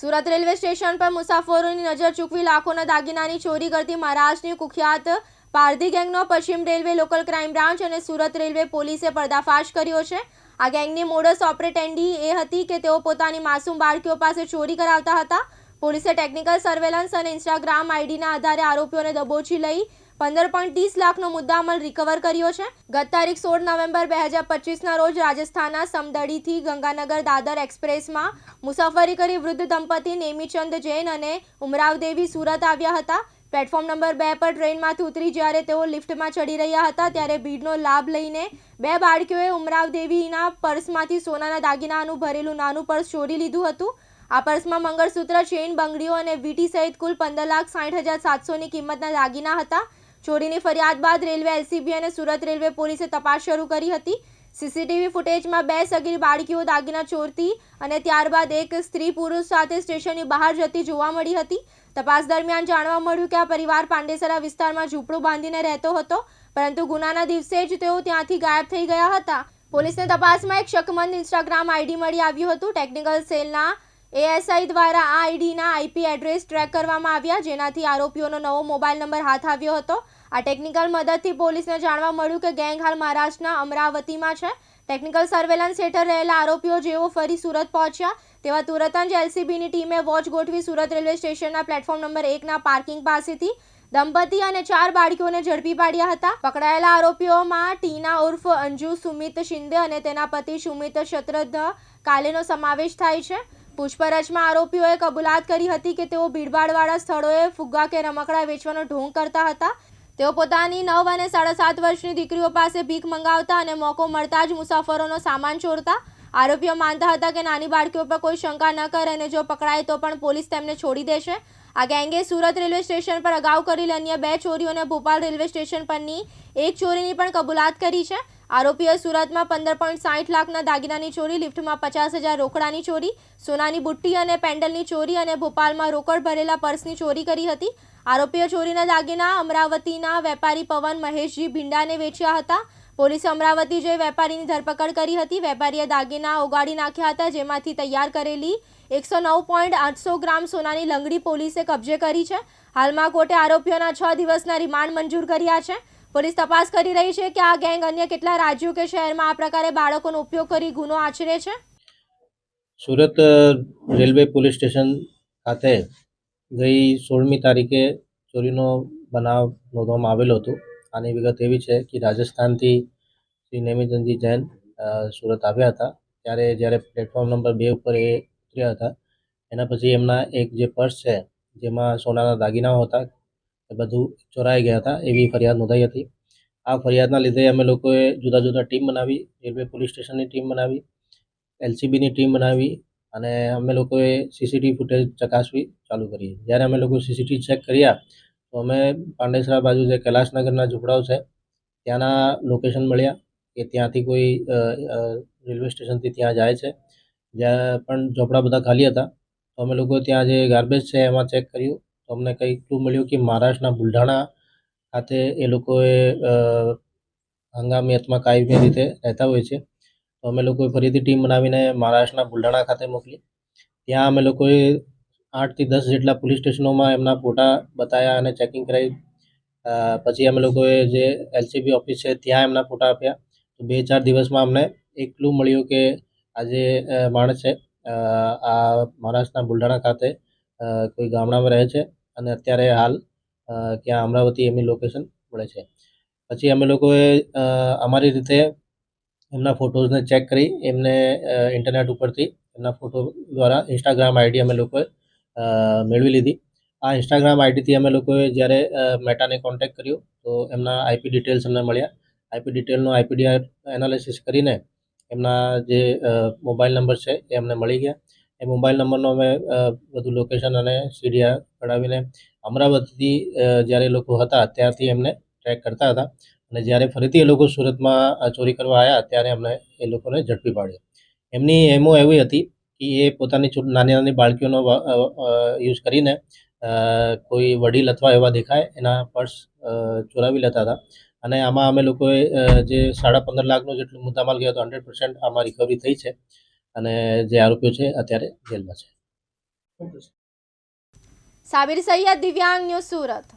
Surat railway station પર મુસાફરોની નજર ચૂકવી લાખોના દાગીનાની ચોરી કરતી મહારાષ્ટ્રની કુખ્યાત પારધી ગેંગનો પશ્ચિમ રેલવે લોકલ ક્રાઇમ બ્રાન્ચ અને સુરત રેલવે પોલીસે પર્દાફાશ કર્યો છે. આ ગેંગની મોડસ ઓપરેટેન્ડી એ હતી કે તેઓ પોતાની માસૂમ બાળકીઓ પાસે ચોરી કરાવતા હતા. પોલીસે ટેકનિકલ સર્વેલન્સ અને ઇન્સ્ટાગ્રામ આઈડીના આધારે આરોપીઓને દબોચી લઈ પંદર પોઈન્ટ ત્રીસ લાખનો મુદ્દામાલ રિકવર કર્યો છે. ગત તારીખ સોળ નવેમ્બર બે હજાર પચીસના રોજ રાજસ્થાનના સમદડીથી ગંગાનગર દાદર એક્સપ્રેસમાં મુસાફરી કરી વૃદ્ધ દંપતી નેમીચંદ જૈન અને ઉમરાવદેવી સુરત આવ્યા હતા. પ્લેટફોર્મ નંબર બે પર ટ્રેનમાંથી ઉતરી જ્યારે તેઓ લિફ્ટમાં ચડી રહ્યા હતા ત્યારે ભીડનો લાભ લઈને બે બાળકીઓએ ઉમરાવદેવીના પર્સમાંથી સોનાના દાગીનાનું ભરેલું નાનું પર્સ ચોરી લીધું હતું. આ પર્સમાં મંગળસૂત્ર, ચેઇન, બંગડીઓ અને વીટી સહિત કુલ પંદર લાખ સાઠ હજાર સાતસોની કિંમતના દાગીના હતા. ચોરીની ફરિયાદ બાદ રેલવે એલસીબી અને સુરત રેલવે પોલીસે તપાસ શરૂ કરી હતી. સીસીટીવી ફૂટેજમાં બે સગીર બાળકીઓ દાગીના ચોરતી અને ત્યારબાદ એક સ્ત્રી પુરુષ સાથે સ્ટેશનની બહાર જતી જોવા મળી હતી. તપાસ દરમિયાન જાણવા મળ્યું કે આ પરિવાર પાંડેસરા વિસ્તારમાં ઝૂંપડું બાંધીને રહેતો હતો, પરંતુ ગુનાના દિવસે જ તેઓ ત્યાંથી ગાયબ થઈ ગયા હતા. પોલીસને તપાસમાં એક શકમંદ ઇન્સ્ટાગ્રામ આઈડી મળી આવ્યું હતું. ટેકનિકલ સેલના એએસઆઈ દ્વારા આ આઈડીના આઈપી એડ્રેસ ટ્રેક કરવામાં આવ્યા, જેનાથી આરોપીઓનો નવો મોબાઈલ નંબર હાથ આવ્યો હતો. આ ટેકનિકલ મદદથી પોલીસને જાણવા મળ્યું કે ગેંગ હાલ મહારાષ્ટ્રના અમરાવતીમાં છે. ટેકનિકલ સર્વેલન્સ હેઠળ રહેલા આરોપીઓ જેઓ ફરી સુરત પહોંચ્યા, તેવા તુરત જ એલસીબીની ટીમે વોચ ગોઠવી સુરત રેલવે સ્ટેશનના પ્લેટફોર્મ નંબર એકના પાર્કિંગ પાસેથી દંપતી અને ચાર બાળકીઓને ઝડપી પાડ્યા હતા. પકડાયેલા આરોપીઓમાં ટીના ઉર્ફ અંજુ, સુમિત શિંદે અને તેના પતિ સુમિત શત્રધ કાલેનો સમાવેશ થાય છે. પૂછપરછમાં આરોપીઓએ કબૂલાત કરી હતી કે તેઓ ભીડભાડવાળા સ્થળોએ ફુગ્ગા કે રમકડા વેચવાનો ઢોંગ કરતા હતા. તેઓ પોતાની નવ અને સાડા સાત વર્ષની દીકરીઓ પાસે ભીખ મંગાવતા અને મોકો મળતા જ મુસાફરોનો સામાન ચોરતા આરોપીઓ માનતા હતા કે નાની બાળકીઓ પર કોઈ શંકા ન કરે અને જો પકડાય તો પણ પોલીસ તેમને છોડી દેશે. આ ગેંગે સુરત રેલવે સ્ટેશન પર અગાઉ કરેલ અન્ય બે ચોરીઓને ભોપાલ રેલવે સ્ટેશન પરની એક ચોરીની પણ કબૂલાત કરી છે. આરોપીઓએ સુરતમાં પંદર પોઈન્ટ સાઠ લાખના દાગીનાની ચોરી, લિફ્ટમાં પચાસ હજાર રોકડાની ચોરી, સોનાની બુટ્ટી અને પેન્ડલની ચોરી અને ભોપાલમાં રોકડ ભરેલા પર્સની ચોરી કરી હતી. આરોપીઓ ચોરીના દાગીના અમરાવતીના વેપારી પવન મહેશજી ભિંડાને વેચ્યા હતા. પોલીસે અમરાવતી જઈ વેપારીની ધરપકડ કરી હતી. વેપારીએ દાગીના ઓગાળી નાખ્યા હતા, જેમાંથી તૈયાર કરેલી એકસો નવ પોઈન્ટ આઠસો ગ્રામ સોનાની લંગડી પોલીસે કબજે કરી છે. હાલમાં કોર્ટે આરોપીઓના છ દિવસના રિમાન્ડ મંજૂર કર્યા છે. પોલીસ તપાસ કરી રહી છે કે આ ગેંગ અન્ય કેટલા રાજ્યો કે શહેરમાં આ પ્રકારે બાળકોનો ઉપયોગ કરી ગુનો આચરે છે? સુરત રેલવે પોલીસ સ્ટેશન ખાતે ગઈ સોળમી તારીખે ચોરીનો બનાવ નોંધવામાં આવેલો હતો. આની વિગત એવી છે કે રાજસ્થાનથી શ્રી નેમિચંદજી જૈન સુરત આવ્યા હતા. ત્યારે જ્યારે પ્લેટફોર્મ નંબર બે ઉપર એ ઉતર્યા હતા, એના પછી એમના એક જે પર્સ છે, જેમાં સોનાના દાગીનાઓ હતા બધું ચોરાઈ ગયા હતા એવી ફરિયાદ નોંધાઈ હતી. આ ફરિયાદના લીધે અમે લોકોએ જુદા જુદા ટીમ બનાવી, રેલવે પોલીસ સ્ટેશનની ટીમ બનાવી, એલસીબીની ટીમ બનાવી અને અમે લોકોએ સીસીટીવી ફૂટેજ ચકાસવી ચાલુ કરી. જ્યારે અમે લોકો સીસીટીવી ચેક કર્યા, તો અમે પાંડેસરા બાજુ જે કૈલાસનગરના ઝૂંપડાઓ છે, ત્યાંના લોકેશન મળ્યા કે ત્યાંથી કોઈ રેલવે સ્ટેશનથી ત્યાં જાય છે. જ્યાં પણ ઝોપડા બધા ખાલી હતા, તો અમે લોકો ત્યાં જે ગાર્બેજ છે એમાં ચેક કર્યું. તો અમને કંઈ ક્લુ મળ્યું કે મહારાષ્ટ્રના બુલઢાણા ખાતે એ લોકોએ હંગામી અથવા કાયમી રીતે રહેતા હોય છે. તો અમે લોકોએ ફરીથી ટીમ બનાવીને મહારાષ્ટ્રના બુલઢાણા ખાતે મોકલી. ત્યાં અમે લોકોએ આઠથી દસ જેટલા પોલીસ સ્ટેશનોમાં એમના ફોટા બતાવ્યા અને ચેકિંગ કરાવી પછી અમે લોકોએ જે એલસીબી ઓફિસ છે ત્યાં એમના ફોટા આપ્યા. તો બે ચાર દિવસમાં અમને એક ક્લુ મળ્યું કે આજે માણસ છે આ મહારાષ્ટ્રના બુલઢાણા ખાતે કોઈ ગામડામાં રહે છે અને અત્યારે હાલ ત્યાં અમરાવતી એમની લોકેશન મળે છે. પછી અમે લોકોએ અમારી રીતે એમના ફોટોઝને ચેક કરી, એમને ઇન્ટરનેટ ઉપરથી એમના ફોટો દ્વારા ઇન્સ્ટાગ્રામ આઈડી અમે લોકોએ મેળવી લીધી. આ ઇન્સ્ટાગ્રામ આઈડીથી અમે લોકોએ જ્યારે મેટાને કોન્ટેક્ટ કર્યો, તો એમના આઈપી ડિટેલ્સ અમને મળ્યા. આઈપી ડિટેલનો આઈપીડીઆર એનાલિસિસ કરીને એમના જે મોબાઈલ નંબર છે એ અમને મળી ગયા. એ મોબાઈલ નંબરનો અમે બધું લોકેશન અને સીડીઆર કઢાવીને અમરાવતીથી જ્યારે લોકો હતા ત્યારથી એમને ટ્રેક કરતા હતા. અને જ્યારે ફરીથી એ લોકો સુરતમાં ચોરી કરવા આવ્યા ત્યારે અમને એ લોકોને ઝડપી પાડ્યા. એમની એમો એવી હતી કે એ પોતાની નાની નાની બાળકીઓનો યુઝ કરીને કોઈ વડીલ અથવા એવા દેખાય, એના પર્સ ચોરાવી લેતા હતા. અને આમાં અમે લોકોએ જે સાડા પંદર લાખનો જેટલું મુદ્દામાલ ગયો હતો હંડ્રેડ પર્સન્ટ આમાં રિકવરી થઈ છે. અને જે આરોપીઓ છે અત્યારે જેલમાં છે. સાબિર સૈયદ દિવ્યાંગ ન્યૂઝ સુરત.